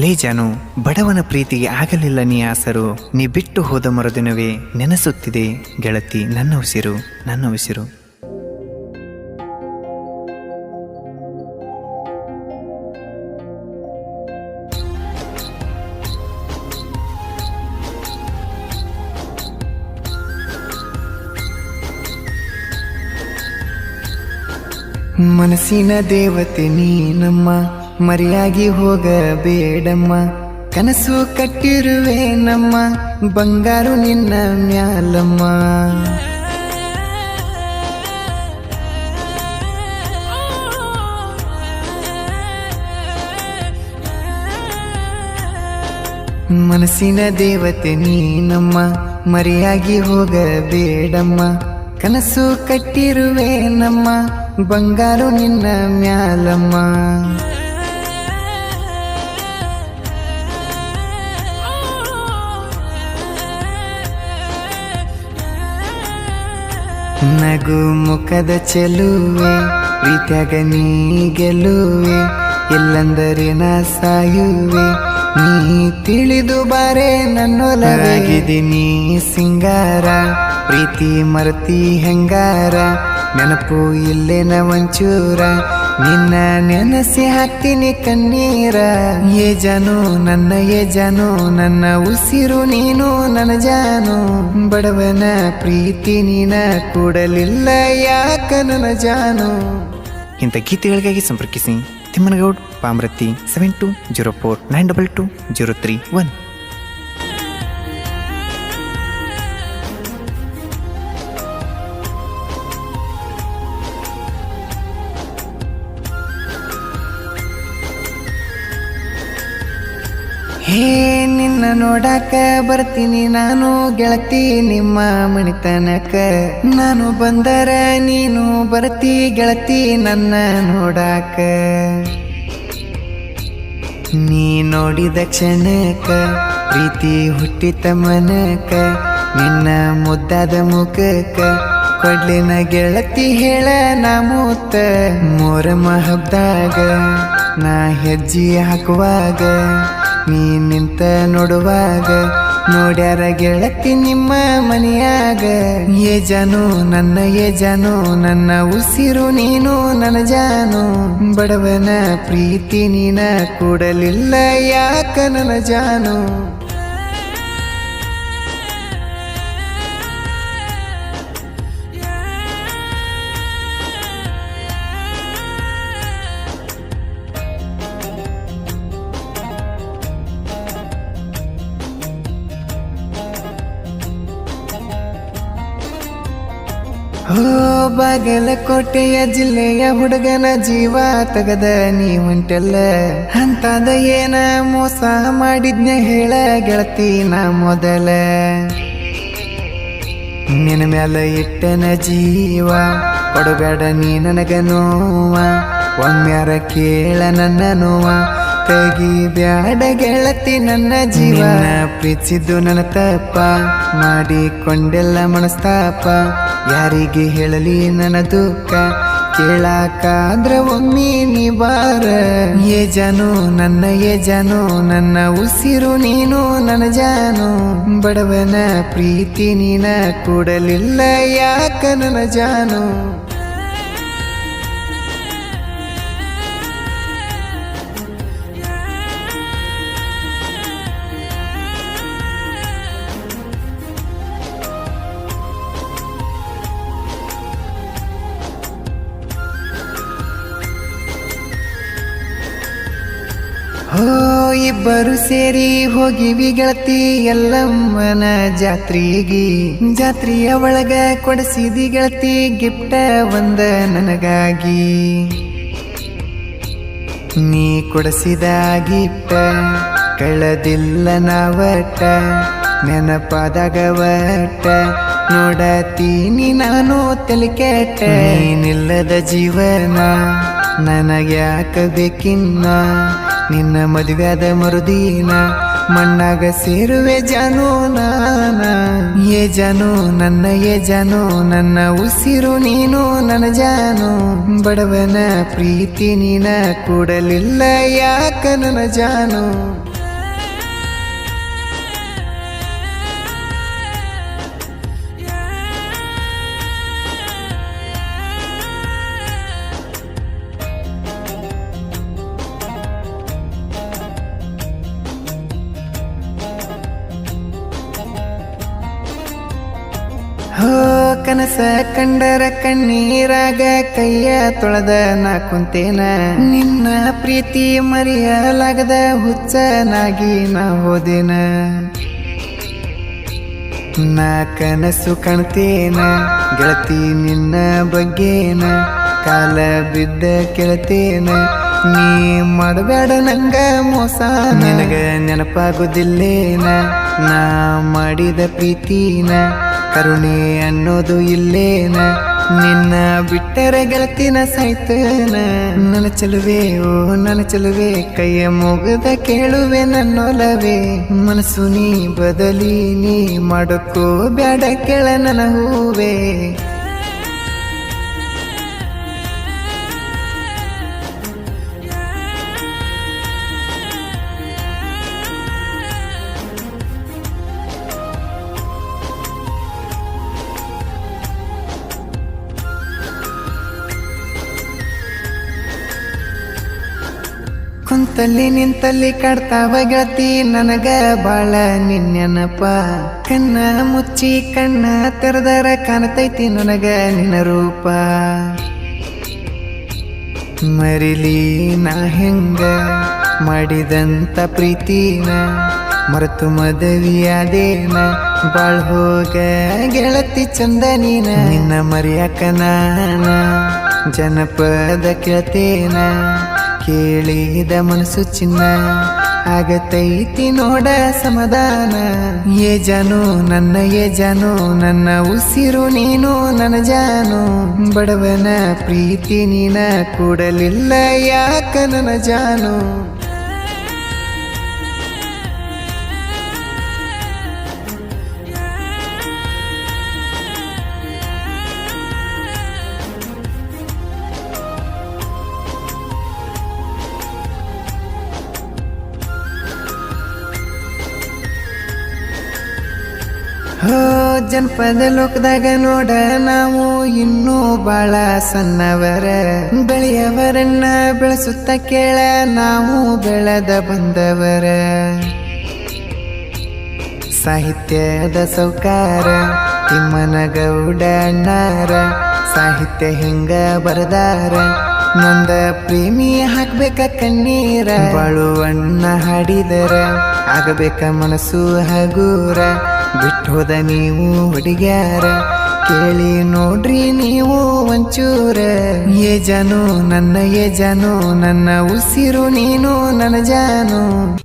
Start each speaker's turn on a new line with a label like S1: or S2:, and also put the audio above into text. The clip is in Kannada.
S1: ಲೇ ಜಾನು ಬಡವನ ಪ್ರೀತಿಗೆ ಆಗಲಿಲ್ಲ ನೀ ಆಸರು. ನೀ ಬಿಟ್ಟು ಹೋದ ಮರುದಿನವೇ ನೆನೆಸುತ್ತಿದೆ ಗೆಳತಿ, ನನ್ನ ಉಸಿರು ನನ್ನ ಉಸಿರು. ಮನಸ್ಸಿನ ದೇವತೆ ನೀನಮ್ಮ. ಮರೆಯಾಗಿ ಹೋಗಬೇಡಮ್ಮ. ಕನಸು ಕಟ್ಟಿರುವೆ ನಮ್ಮ, ಬಂಗಾರು ನಿನ್ನ ಮ್ಯಾಲಮ್ಮ. ಮನಸ್ಸಿನ ದೇವತೆ ನೀನಮ್ಮ, ಮರೆಯಾಗಿ ಹೋಗಬೇಡಮ್ಮ. ಕನಸು ಕಟ್ಟಿರುವೆ ನಮ್ಮ, ಬಂಗಾರು ನಿನ್ನ ಮ್ಯಾಲಮ್ಮ. ನಗು ಮುಖದ ಚೆಲುವೆ, ಪ್ರೀತ್ಯಾಗ ನೀ ಗೆಲುವೆ, ಎಲ್ಲಂದರೆ ನಾ ಸಾಯುವೆ. ನೀ ತಿಳಿದು ಬಾರೆ ನನ್ನೊಲಗಿದ್ದೀನಿ ಸಿಂಗಾರ, ಪ್ರೀತಿ ಮರತಿ ಹೆಂಗಾರ, ನೆನಪು ಇಲ್ಲೇನ ಒಂಚೂರ. ನಿನ್ನ ನೆನಸಿ ಹಾಕ್ತೀನಿ ಕಣ್ಣೀರ, ಏ ಜಾನು, ನನ್ನ ಏ ಜಾನು, ನನ್ನ ಉಸಿರು ನೀನು, ನನ್ನ ಜಾನು. ಬಡವನ ಪ್ರೀತಿ ನೀನ ಕೂಡಲಿಲ್ಲ, ಯಾಕ ನನ್ನ ಜಾನು? ಇಂಥ ಗೀತೆಗಳಿಗಾಗಿ ಸಂಪರ್ಕಿಸಿ Timmanagoud Pamrati seven two zero four nine double two zero three one ಹೇ, ನಿನ್ನ ನೋಡಾಕ ಬರ್ತೀನಿ, ನಾನು ಗೆಳತಿ ನಿಮ್ಮ ಮಣಿತನಕ. ನಾನು ಬಂದರ, ನೀನು ಬರ್ತಿ ಗೆಳತಿ ನನ್ನ ನೋಡಾಕ. ನೀ ನೋಡಿದ ಕ್ಷಣಕ, ಪ್ರೀತಿ ಹುಟ್ಟಿತ ಮನಕ, ನಿನ್ನ ಮುದ್ದಾದ ಮುಖಕ್ಕ ಕೊಡ್ಲಿನ ಗೆಳತಿ ಹೇಳ ನಾ ಮೂತ, ಮೋರಮ ಹಬ್ದಾಗ, ನಾ ಹೆಜ್ಜೆ ಹಾಕುವಾಗ. ನೀ ನಿಂತ ನೋಡುವಾಗ ನೋಡ್ಯಾರ ಗೆಳತಿ ನಿಮ್ಮ ಮನೆಯಾಗ. ಏ ಜಾನು, ನನ್ನ ಏ ಜಾನು, ನನ್ನ ಉಸಿರು ನೀನು, ನನ್ನ ಜಾನು. ಬಡವನ ಪ್ರೀತಿ ನೀನ ಕೂಡಲಿಲ್ಲ, ಯಾಕ ನನ್ನ ಜಾನು? ಹೋ, ಬಾಗಲಕೋಟೆಯ ಜಿಲ್ಲೆಯ ಹುಡುಗನ ಜೀವ ತಗದ ನೀ ಹೊಂಟೆಲ್ಲ ಅಂತದ ಏನ ಮೋಸ ಮಾಡಿದ್ನ ಹೇಳ ಗೆಳತಿ ನಾ ಮೊದಲ. ನಿನ್ನ ಮ್ಯಾಲ ಇಟ್ಟನ ಜೀವ, ಕೊಡಬೇಡ ನೀ ನನಗ ನೋವ ಒಮ್ಮ್ಯಾರ ಕೇಳ ನನ್ನ ನೋವ. ತೆಗಿ ಬ್ಯಾಡ ಗೆಳತಿ ನನ್ನ ಜೀವ. ಪ್ರೀತಿಸಿದ್ದು ನನ್ನ ತಪ್ಪ. ಮಾಡಿಕೊಂಡೆಲ್ಲ ಮನಸ್ತಾಪ. ಯಾರಿಗೆ ಹೇಳಲಿ ನನ್ನ ದುಃಖ. ಕೇಳಕ್ಕಾದ್ರ ಒಮ್ಮೆ ನೀ ಬಾರ. ನನ್ನ ಏ ಜಾನು ನನ್ನ ಉಸಿರು ನೀನು, ನನ್ನ ಜಾನು. ಬಡವನ ಪ್ರೀತಿ ನೀನ ಕೂಡಲಿಲ್ಲ, ಯಾಕ ನನ್ನ ಜಾನು? ಇಬ್ಬರು ಸೇರಿ ಹೋಗಿವಿ ಗೆಳತಿ ಎಲ್ಲಮ್ಮನ ಜಾತ್ರೆಗಿ. ಜಾತ್ರಿಯ ಒಳಗ ಕೊಡಿಸಿದಿ ಗೆಳತಿ ಗಿಫ್ಟ ಒಂದ ನನಗಾಗಿ. ನೀ ಕೊಡಿಸಿದ ಗಿಫ್ಟ ಕಳೆದಿಲ್ಲ ನಾವಟ ನೆನಪಾದಾಗ ವಟ ನೋಡತೀನಿ ನಾನು ತಲಿಕೆಟ್ಟ. ನೀನಿಲ್ಲದ ಜೀವನ, ನನಗ್ಯಾಕ ಬೇಕಿನ್ನ? ನಿನ್ನ ಮದುವೆಯಾದ ಮರುದಿನ ಮಣ್ಣಾಗ ಸೇರುವೆ ಜಾನು ನಾನ. ಏ ಜಾನು, ನನ್ನ ಏ ಜಾನು, ನನ್ನ ಉಸಿರು ನೀನು, ನನ್ನ ಜಾನು. ಬಡವನ ಪ್ರೀತಿ ನೀನ ಕೂಡಲಿಲ್ಲ ಯಾಕ ನನ್ನ ಜಾನು? ಕನಸ ಕಂಡರ ಕಣ್ಣೀರಾಗ ಕೈಯ ತೊಳೆದ ನಾ ಕುಂತೇನ. ನಿನ್ನ ಪ್ರೀತಿ ಮರೆಯಲಾಗದ ಹುಚ್ಚನಾಗಿ ನಾ ಹೋದೇನ. ನಾ ಕನಸು ಕಾಣ್ತೇನ, ಗೆಳತಿ ನಿನ್ನ ಬಗ್ಗೆನ, ಕಾಲ ಬಿದ್ದ ಕೆಳತೇನ ನೀ ಮಾಡಬೇಡ ನಂಗ ಮೋಸ. ನನಗ ನೆನಪಾಗುದಿಲ್ಲೇನ? ನಾ ಮಾಡಿದ ಪ್ರೀತಿನ ಕರುಣೆ ಅನ್ನೋದು ಇಲ್ಲೇನ? ನಿನ್ನ ಬಿಟ್ಟರೆ ಗೆಳತಿನ ಸಾಯ್ತನ ನನ್ನ ಚೆಲುವೆ ಓ ನನ್ನ ಚೆಲುವೆ ಕೈಯ ಮುಗದ ಕೇಳುವೆ ನನ್ನೊಲವೇ. ಮನಸ್ಸು ನೀ ಬದಲಿ ನೀ ಮಾಡಕ್ಕೋ ಬ್ಯಾಡ ಕೆಳ ನನ್ನ ಹೂವೇ. ಕುಂತಲ್ಲಿ ನಿಂತಲ್ಲಿ ಕಡ್ತಾವ ಗೆಳತಿ, ನನಗ ಬಾಳ ನಿನ್ನೆನಪ. ಕಣ್ಣ ಮುಚ್ಚಿ ಕಣ್ಣ ತೆರೆದರ ಕಾಣತೈತಿ ನನಗ ನಿನ್ನ ರೂಪ. ಮರಿಲಿ ನಾ ಹೆಂಗ ಮಾಡಿದಂತ ಪ್ರೀತಿನ, ಮರೆತು ಮದವಿಯಾದೇನ, ಬಾಳ್ ಹೋಗ ಗೆಳತಿ ಚಂದ ನೀನ ನಿನ್ನ ಮರಿಯಕನ ನಾನ ಜನಪದ ಕೇಳ್ತೇನ. ಕೇಳಿದ ಮನಸ್ಸು ಚಿನ್ನ. ಆಗತೈತಿ ನೋಡ ಸಮಾಧಾನ. ಏ ಜಾನು ನನ್ನ ಏ ಜಾನು ನನ್ನ ಉಸಿರು ನೀನು, ನನ್ನ ಜಾನು. ಬಡವನ ಪ್ರೀತಿ ನೀನ ಕೂಡಲಿಲ್ಲ, ಯಾಕ ನನ್ನ ಜಾನು? ಜನಪದ ಲೋಕದಾಗ ನೋಡ ನಾವು ಇನ್ನೂ ಬಾಳ ಸಣ್ಣವರ. ಬೆಳೆಯವರನ್ನ ಬೆಳೆಸುತ್ತ ಕೇಳ ನಾವು ಬೆಳೆದ ಬಂದವರ. ಸಾಹಿತ್ಯದ ಸೌಕಾರ, ತಿಮ್ಮನಗೌಡ ಅಣ್ಣಾರ. ಸಾಹಿತ್ಯ ಹಿಂಗ ಬರದಾರ. ನೊಂದ ಪ್ರೇಮಿ ಹಾಕ್ಬೇಕ ಕಣ್ಣೀರ. ಬಾಳುವಣ್ಣ ಹಾಡಿದರ, ಆಗಬೇಕ ಮನಸ್ಸು ಹಗೂರ. ಬಿಟ್ಟು ಹೋದ ನೀವು ಹುಡುಗ್ಯಾರ, ಕೇಳಿ ನೋಡ್ರಿ ನೀವು ಒಂಚೂರ. ಏ ಜಾನು, ನನ್ನ ಏ ಜಾನು, ನನ್ನ ಉಸಿರು ನೀನು, ನನ್ನ ಜಾನು.